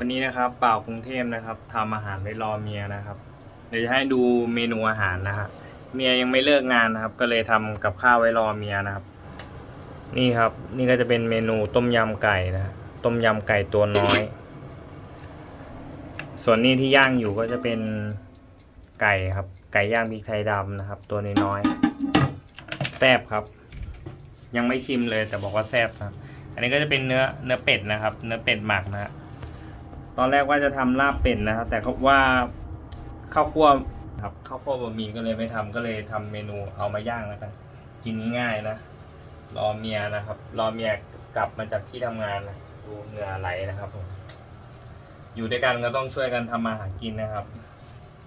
วันนี้นะครับเป่ากรุงเทพนะครับทำอาหารไว้รอเมียนะครับ เดี๋ยวจะให้ดูเมนูอาหารนะครับเมียยังไม่เลิกงานนะครับ ก็เลยทำกับข้าวไว้รอเมียนะครับ นี่ครับ นี่ก็จะเป็นเมนูต้มยำไก่นะฮะต้มยำไก่ตัวน้อย ส่วนนี้ที่ย่างอยู่ก็จะเป็นไก่ครับ ไก่ย่างพริกไทยดำนะครับ ตัวน้อยๆแซ่บครับ ยังไม่ชิมเลยแต่บอกว่าแซ่บนะครับ อันนี้ก็จะเป็นเนื้อเนื้อเป็ดนะครับ เนื้อเป็ดหมักนะฮะ ตอนแรกว่าจะทำลาบเป็ดนะครับ แต่เขาว่าข้าวคั่วครับข้าวคั่วบะหมี่ก็เลยไม่ทำก็เลยทำเมนูเอามาย่างแล้วกันกินง่ายนะรอเมียนะครับ รอเมียกลับมาจากที่ทำงานนะดูเหงื่อไหลนะครับผมอยู่ด้วยกันก็ต้องช่วยกันทำมาหากินนะครับ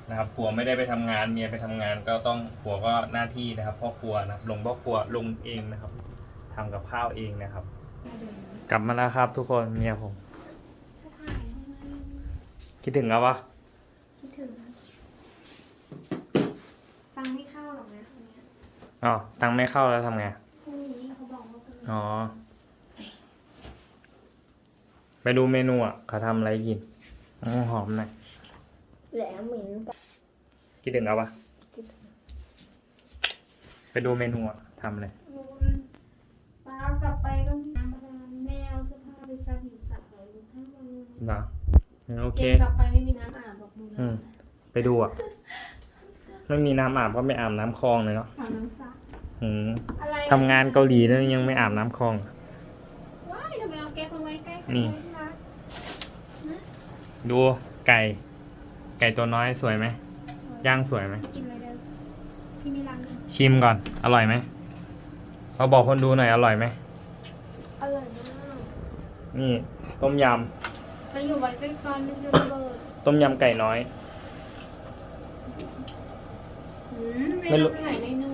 นะครับผัวไม่ได้ไปทำงานเมียไปทำงานก็ต้องผัวก็หน้าที่นะครับพ่อครัวนะครับลงพ่อครัวลงเองนะครับทำกับข้าวเองนะครับ กลับมาแล้วครับทุกคนเมียผม คิดถึงแล้วปะคิดถึงตังค์ไม่เข้าหรอกนะวันเนี้ยอ๋อตังค์ไม่เข้าแล้วทำไง พรุ่งนี้เขาบอกว่าพรุ่งนี้อ๋อ ไปดูเมนูอะเขาทำอะไรกินอ๋อหอมหน่อยแหลมเหม็นกับคิดถึงแล้วปะคิดถึงไปดูเมนูอะทำเลยนู่นป้ากลับไปก็มีน้ำมันแมวเสื้อผ้าไปซักหิวสักเลยทั้งวันเลยเหรอ โอเค เย็นกลับไปไม่มีน้ำอาบหรอกมึงอืม ไปดูอะไม่มีน้ำอาบก็ไม่อาบน้ำคลองเลยเนาะหาน้ำซักอืมอะไรทำงานเกาหลีแล้วยังไม่อาบน้ำคลอง ว้ายทำไมเอาแก๊สมาไว้ใกล้กันนี่ เลยที่รักดูไก่ ไก่ตัวน้อยสวยไหมย่างสวยไหม กินอะไรเด้อพี่มีรังนะชิมก่อน อร่อยไหมเราบอกคนดูหน่อยอร่อยไหม อร่อยมากนี่ ต้มย ถ้าอยู่ไว้ใกล้กันมันจะระเบิดำต้มยำไก่น้อย อืมไม่รู้หลายเมนู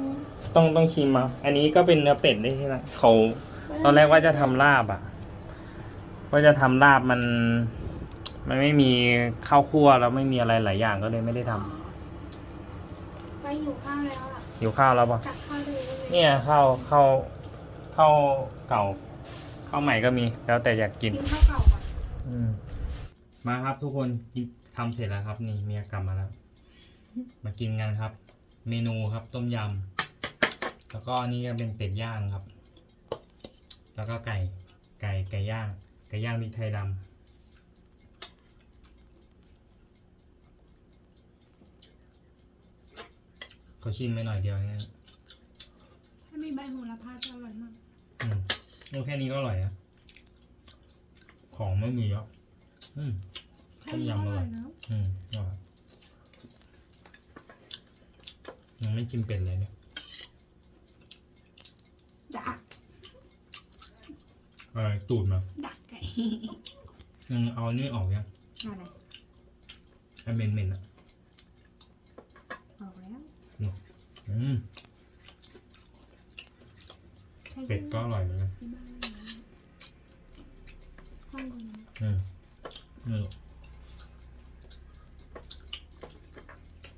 ต้องต้องชิมมา อันนี้ก็เป็นเนื้อเป็ดได้ที่นะเขาตอนแรกว่าจะทำลาบอะ ว่าจะทำลาบมัน มันไม่มีข้าวคั่วแล้วไม่มีอะไรหลายอย่างก็เลยไม่ได้ทำไปอยู่ข้าวแล้วอะอยู่ข้าวแล้วปะตักข้าวเลยได้ไหมเนี่ยข้าวข้าวข้าวเก่าข้าวใหม่ก็มี แล้วแต่อยากกิน กินข้าวเก่าก่อนอื มมาครับทุกคนกินทำเสร็จแล้วครับ นี่เมียกลับมาแล้ว มากินกันครับ เมนูครับต้มยำแล้วก็อันนี่จะเป็นเป็ดย่างครับ แล้วก็ไก่ไก่ไก่ย่าง ไก่ย่างพริกไทยดำเขาชิมไปหน่อยเดียวเนี่ยถ้ามีใบโหระพาจะอร่อยมาก อืม โอ้แค่นี้ก็อร่อยนะ ของไม่มีเยอะอืมต้มยำอร่อยอืมอร่อยยังไม่กินเป็ดเลยเนี่ยดักอะไรตูดมาดักไก่ยังเอาอันนี่ออกยังอะไรไอเมนเมนอะออกแล้วอืมเป็ดก็อร่อยเหมือนกัน ที่บ้านห้องคนนี้อืมนี่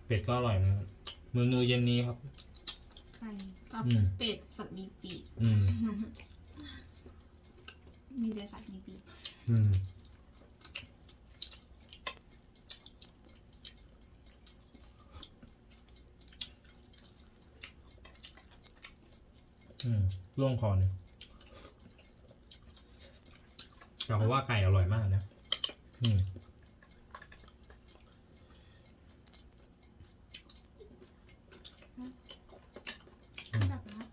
เป็ดก็อร่อยเหมือนกันเมนูเย็นนี้ครับ ไก่ก็อืม เป็ดสัตว์มีปีก อืม มีแต่สัตว์มีปีกอืม อืมร่วงคอเนี่ย แต่เขาว่าไก่อร่อยมากนะอืมดักนะ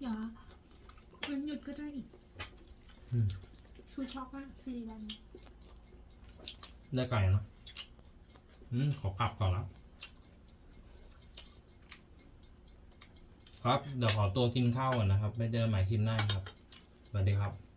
อย่าวันหยุดก็ได้อีกอืมชูช็อกว่าสี่วันได้ไก่เนอะอืมขอกลับก่อนแล้ว ครับ เดี๋ยวขอตัวกินข้าวก่อนนะครับไปเจอใหม่คลิปหน้าครับ สวัสดีครับ